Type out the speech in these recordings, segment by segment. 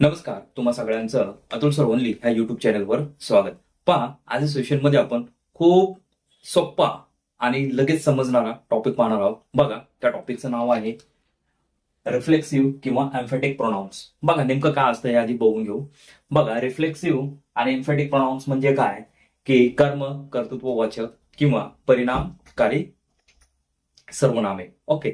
नमस्कार तुम्हा सगळ्यांचं अतुल सर ओनली ह्या युट्यूब चॅनलवर स्वागत. पहा आज सेशनमध्ये आपण खूप सोप्पा आणि लगेच समजणारा टॉपिक पाहणार आहोत. बघा त्या टॉपिकचं नाव आहे रिफ्लेक्सिव्ह किंवा एम्फेटिक प्रोनाऊन्स बघा नेमकं काय असतं हे आधी बघून घेऊ. बघा रिफ्लेक्सिव्ह आणि एम्फेटिक प्रोनाऊन्स म्हणजे काय? की कर्म कर्तृत्ववाचक किंवा परिणामकारी सर्वनामे. ओके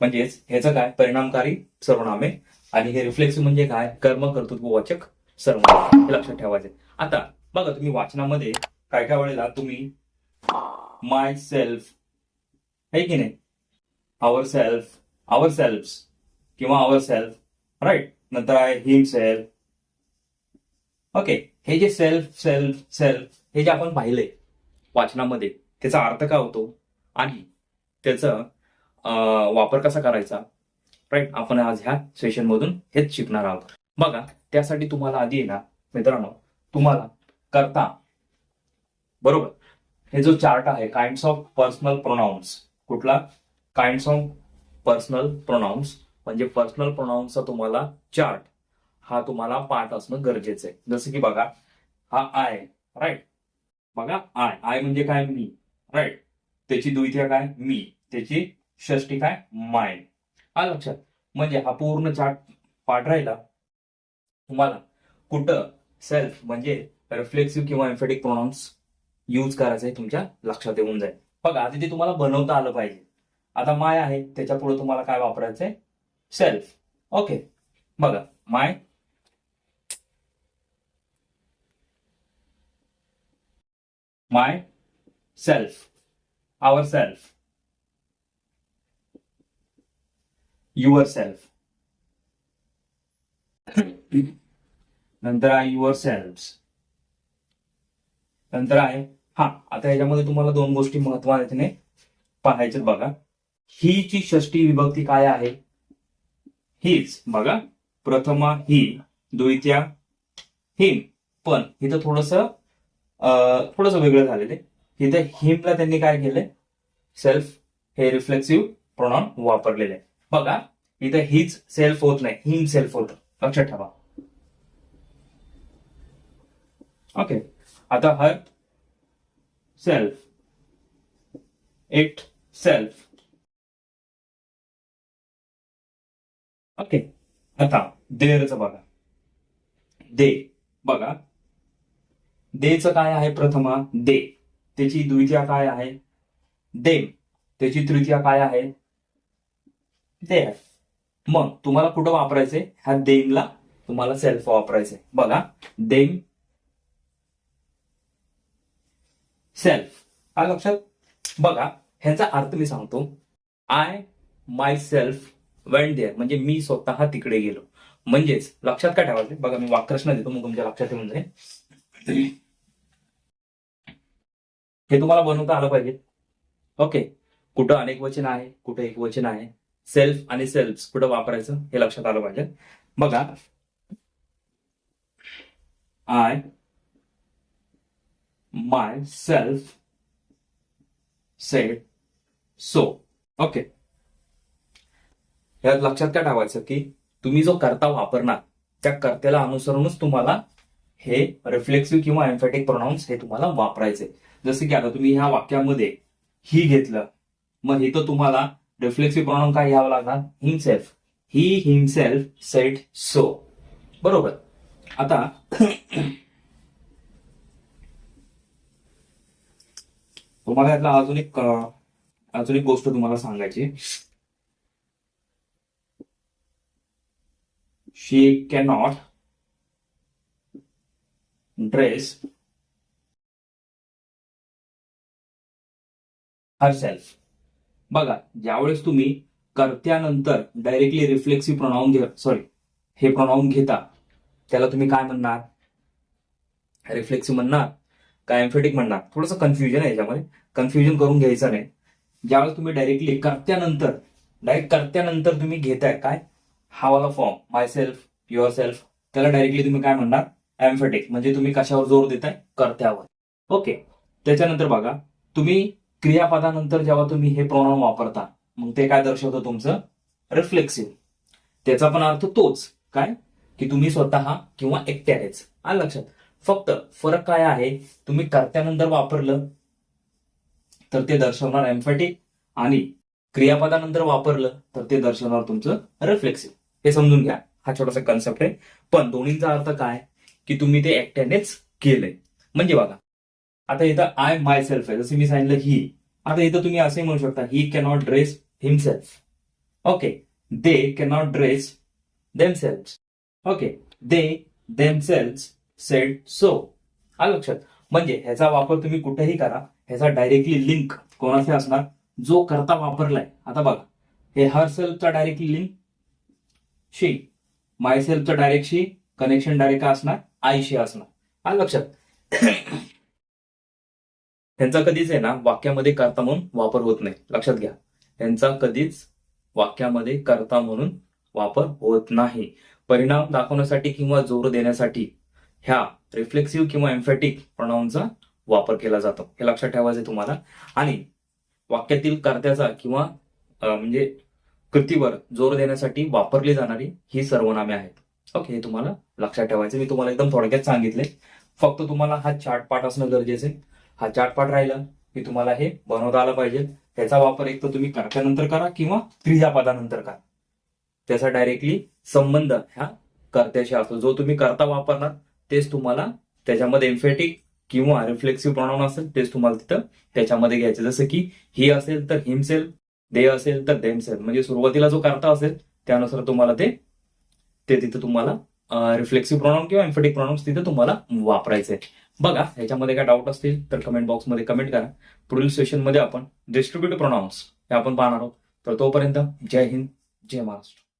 म्हणजेच ह्याचं काय? परिणामकारी सर्वनामे. आणि हे रिफ्लेक्सिव्ह म्हणजे काय? कर्म कर्तृत्ववाचक सर्व हे लक्षात ठेवायचे आता बघा तुम्ही वाचनामध्ये काय काय वेळेला तुम्ही माय सेल्फ आहे की नाही? आवर सेल्फ आवर सेल्फ किंवा आवर सेल्फ राईट नंतर आहे हिम सेल्फ ओके हे जे सेल्फ सेल्फ सेल्फ हे जे आपण पाहिले वाचनामध्ये त्याचा अर्थ काय होतो? आणि त्याचा वापर कसा करायचा? राईट आपण आज ह्या सेशन मधून हेच शिकणार आहोत. बघा त्यासाठी तुम्हाला आधी आहे ना मित्रांनो तुम्हाला करता. बरोबर? हे जो चार्ट आहे काइंड्स ऑफ पर्सनल प्रोनाउन्स कुठला? काइंड्स ऑफ पर्सनल प्रोनाउन्स म्हणजे पर्सनल प्रोनाउन्सचा तुम्हाला चार्ट हा तुम्हाला पाठ असणं गरजेचं आहे. जसं की बघा हा आय राईट बघा आय आय म्हणजे काय? मी. राईट त्याची द्वितीय काय? मी. त्याची षष्टी काय? माय आलं लक्षात. म्हणजे हा पूर्ण चार्ट पाठ राहिला. तुम्हाला कुठं सेल्फ म्हणजे रिफ्लेक्सिव्ह किंवा एम्फेटिक प्रोनाउन्स यूज करायचं आहे तुमच्या लक्षात येऊन जाईल. बघा आधी ते तुम्हाला बनवता आलं पाहिजे. आता माय आहे त्याच्या पुढे तुम्हाला काय वापरायचंय? सेल्फ ओके बघा my. Myself ourself yourself नंतर आहे युअर सेल्फ नंतर आहे हा आता याच्यामध्ये तुम्हाला दोन गोष्टी महत्वाने पाहायच्यात बघा. ही ची षष्टी विभक्ती काय आहे? हीच बघा. प्रथमा ही द्वितीया हिम पण इथं थोडस थोडस वेगळं झालेलं आहे इथं हिमला त्यांनी काय केलंय? सेल्फ हे रिफ्लेक्सिव्ह प्रोनाउन वापरलेले आहे. बघा इथं हीच सेल्फ होत नाही हिम सेल्फ होत. लक्षात ठेवा. ओके आता herself itself okay आता देरचं बघा. दे. बघा. देच काय आहे प्रथमा? दे. त्याची द्वितीया काय आहे? देम. त्याची तृतीया काय आहे? देर मग तुम्हाला कुठं वापरायचंय? ह्या देमला तुम्हाला सेल्फ वापरायचंय. बघा. देम सेल्फ काय लक्षात? बघा. ह्याचा अर्थ मी सांगतो. I myself went there म्हणजे मी स्वतः तिकडे गेलो. म्हणजेच लक्षात काय ठेवायचं बघा मी वाक्रष्ण देतो मग तुमच्या लक्षात येऊन जाईल. हे तुम्हाला बनवता आलं पाहिजे. ओके. कुठं अनेक वचन आहे कुठं एक वचन आहे. सेल्फ आणि सेल्फ कुठं वापरायचं हे लक्षात आलं पाहिजे. बघा. I myself said so okay यात लक्षात काय ठेवायचं की तुम्ही जो करता वापरणार त्या कर्त्याला अनुसरूनच तुम्हाला हे रिफ्लेक्सिव्ह किंवा एम्फॅटिक प्रोनाऊन्स हे तुम्हाला वापरायचे. जसं की आता तुम्ही ह्या वाक्यामध्ये ही घेतलं मग हे तर तुम्हाला रिफ्लेक्सिव्ह प्रोनाउन काय घ्यावं लागणार? Himself he himself said so बरोबर. आता तुम्हाला यातला अजून एक अजून एक गोष्ट तुम्हाला सांगायची. She cannot dress herself बघा ज्यावेळेस तुम्ही कर्त्यानंतर डायरेक्टली रिफ्लेक्सिव्ह प्रोनाऊन घे सॉरी हे प्रोनाऊन घेता त्याला तुम्ही काय म्हणणार? रिफ्लेक्सिव्ह म्हणणार काय एम्फेटिक म्हणणार? थोडंसं कन्फ्युजन आहे याच्यामध्ये. कन्फ्युजन करून घ्यायचं नाही. ज्यावेळेस तुम्ही डायरेक्टली कर्त्यानंतर डायरेक्ट कर्त्यानंतर तुम्ही घेताय काय? हा वाला form myself yourself त्याला डायरेक्टली तुम्ही काय म्हणणार? एम्फेटिक म्हणजे तुम्ही कशावर जोर देताय? कर्त्यावर. ओके त्याच्यानंतर बघा तुम्ही क्रियापदानंतर जेव्हा तुम्ही हे प्रोनाउन वापरता मग ते काय दर्शवतं तुमचं? रिफ्लेक्सिव्ह त्याचा पण अर्थ तोच. काय? की तुम्ही स्वतः किंवा एकट्यानेच आलं लक्षात? फक्त फरक काय आहे? तुम्ही कर्त्यानंतर वापरलं तर ते दर्शवणार एम्फॅटिक आणि क्रियापदानंतर वापरलं तर ते दर्शवणार तुमचं रिफ्लेक्सिव्ह हे समजून घ्या. हा छोटासा कन्सेप्ट आहे. पण दोन्हींचा अर्थ काय? की तुम्ही ते एकट्यानेच केलंय. म्हणजे बघा आता इथं आय माय सेल्फ आहे. जसं मी सांगितलं ही आता इथं तुम्ही असे म्हणू शकता he cannot dress himself okay they cannot dress themselves okay they themselves said so आलं लक्षात. म्हणजे ह्याचा वापर तुम्ही कुठेही करा. ह्याचा डायरेक्टली लिंक कोणाशी असणार? जो करता वापरलाय. आता बघा. हे हर सेल्फचा डायरेक्टली लिंक शी माय सेल्फचा डायरेक्ट शी कनेक्शन डायरेक्ट असणार? आईशी असणार. आलं लक्षात. यांचा कधीच आहे ना वाक्यामध्ये करता म्हणून वापर होत नाही. लक्षात घ्या. यांचा कधीच वाक्यामध्ये करता म्हणून वापर होत नाही. परिणाम दाखवण्यासाठी किंवा जोर देण्यासाठी ह्या रिफ्लेक्सिव्ह किंवा एम्फॅटिक प्रोनाऊनचा वापर केला जातो. हे लक्षात ठेवायचं आहे तुम्हाला. आणि वाक्यातील कर्त्याचा किंवा म्हणजे कृतीवर जोर देण्यासाठी वापरली जाणारी ही सर्वनामे आहेत. ओके हे तुम्हाला लक्षात ठेवायचं मी तुम्हाला एकदम थोडक्यात सांगितले फक्त तुम्हाला हा चार्ट पाठ असणं गरजेचं आहे. हा चार्ट राहिला की तुम्हाला हे बनवता आलं पाहिजे. त्याचा वापर एक तर तुम्ही कर्त्यानंतर करा किंवा त्रिजा पदानंतर करा. त्याचा डायरेक्टली संबंध ह्या कर्त्याशी असतो. जो तुम्ही करता वापरणार तेच तुम्हाला त्याच्यामध्ये एम्फेटिक किंवा रिफ्लेक्सिव्ह प्रोनाऊन असेल तेच तुम्हाला तिथं त्याच्यामध्ये घ्यायचं. जसं की ही असेल तर हिमसेल दे असेल तर देमसेल म्हणजे सुरुवातीला जो करता असेल त्यानुसार तुम्हाला ते ते तिथं तुम्हाला रिफ्लेक्सिव्ह प्रोनाऊन किंवा एम्फेटिक प्रोनाऊन्स तिथं तुम्हाला वापरायचे बघा ह्याच्यामध्ये काय डाऊट असतील तर कमेंट बॉक्समध्ये कमेंट करा. पुढील सेशनमध्ये आपण डिस्ट्रीब्युट प्रोनाऊन्स हे आपण पाहणार आहोत. तर तोपर्यंत जय हिंद जय महाराष्ट्र.